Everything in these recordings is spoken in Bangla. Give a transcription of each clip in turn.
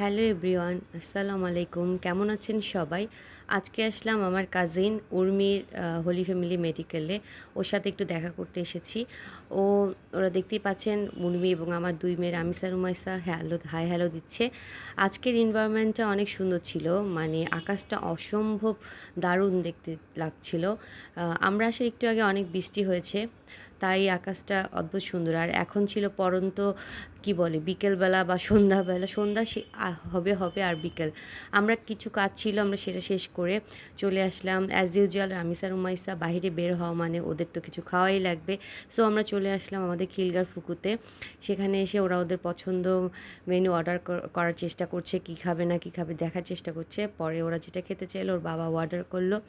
হ্যালো এভরিওয়ান, আসসালামু আলাইকুম। কেমন আছেন সবাই? আজকে আসলাম আমার কাজিন উর্মির হোলি ফ্যামিলি মেডিকেলে ওর সাথে একটু দেখা করতে এসেছি। ও, ওরা দেখতেই পাচ্ছেন উর্মি এবং আমার দুই মেয়ের Amisa Rumaisa. Hello hi hello দিচ্ছে। আজকের এনভায়রনমেন্টটা অনেক সুন্দর ছিল। মানে আকাশটা অসম্ভব দারুণ দেখতে লাগছিল। আমরা আসলে একটু আগে অনেক বৃষ্টি হয়েছে, তাই আকাশটা অদ্ভুত সুন্দর। আর এখন ছিল পরন্ত কি বলে, বিকেলবেলা বা সন্ধ্যাবেলা, সন্ধ্যা আ- হবে হবে আর বিকেল। আমরা কিছু কাজ ছিল, আমরা সেটা শেষ করে চলে আসলাম। অ্যাজ ইউজুয়াল রামিসা রুমাইসা বাইরে বের হওয়া মানে ওদের তো কিছু খাওয়াই লাগবে। সো আমরা চলে আসলাম আমাদের খিলগার ফুকুতে। সেখানে এসে ওরা ওদের পছন্দ মেনু অর্ডার করার চেষ্টা করছে, কি খাবে না কি খাবে দেখার চেষ্টা করছে। পরে ওরা যেটা খেতে চাইলো, ওর বাবা অর্ডার করল।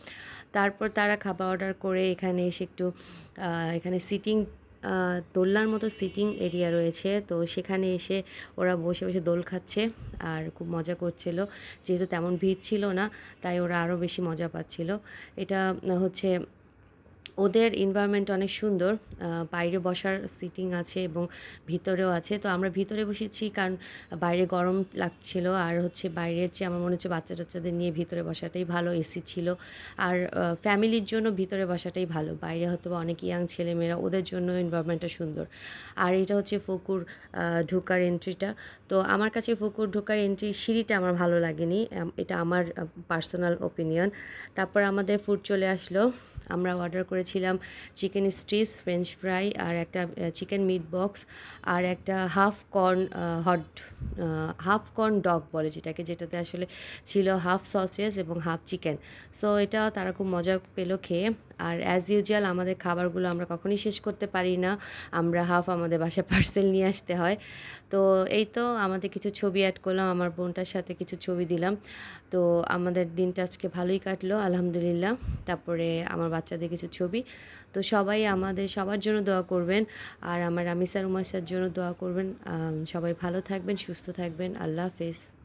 তারপর তারা খাবার অর্ডার করে এখানে এসে একটু এখানে সিটিং দোলনার মতো সিটিং এরিয়া রয়েছে। তো সেখানে এসে ওরা বসে বসে দোল খাচ্ছে আর খুব মজা করছিল। যেহেতু তেমন ভিড় ছিল না, তাই ওরা আরও বেশি মজা পাচ্ছিল। এটা হচ্ছে ওদের এনভায়রনমেন্ট অনেক সুন্দর বাইরে বসার সিটিং আছে এবং ভিতরেও আছে। তো আমরা ভিতরে বসেছি কারণ বাইরে গরম লাগছিল আর হচ্ছে বাইরের চেয়ে আমার মনে হচ্ছে বাচ্চা টাচ্চাদের নিয়ে ভিতরে বসাটাই ভালো এসি ছিল। আর ফ্যামিলির জন্য ভিতরে বসাটাই ভালো। বাইরে হয়তো অনেক ইয়াং ছেলেমেয়েরা ওদের জন্য এনভায়রনমেন্টটা সুন্দর। আর এটা হচ্ছে ফকুর ঢোকার এন্ট্রিটা তো আমার কাছে ফকুর ঢোকার এন্ট্রি সিঁড়িটা আমার ভালো লাগেনি। এটা আমার পার্সোনাল ওপিনিয়ন তারপর আমাদের ফুড চলে আসলো। আমরা অর্ডার করেছিলাম চিকেন স্ট্রিস ফ্রেঞ্চ ফ্রাই আর একটা চিকেন মিট বক্স আর একটা half corn hot half corn dog বলে যেটাকে, যেটাতে আসলে ছিল হাফ সসেস এবং হাফ চিকেন সো এটা তারা খুব মজা পেল খেয়ে। আর অ্যাজ ইউজুয়াল আমাদের খাবারগুলো আমরা কখনোই শেষ করতে পারি না। আমরা হাফ আমাদের বাসায় পার্সেল নিয়ে আসতে হয়। তো এই তো আমাদের কিছু ছবি অ্যাড করলাম, আমার বোনটার সাথে কিছু ছবি দিলাম। তো আমাদের দিনটা আজকে ভালোই কাটলো, আলহামদুলিল্লাহ। তারপরে আমার বাচ্চাদের কিছু ছবি। তো সবাই আমাদের সবার জন্য দোয়া করবেন। আর আমার আমিসার উমাসার জন্য দোয়া করবেন। সবাই ভালো থাকবেন, সুস্থ থাকবেন। আল্লাহ হাফেজ।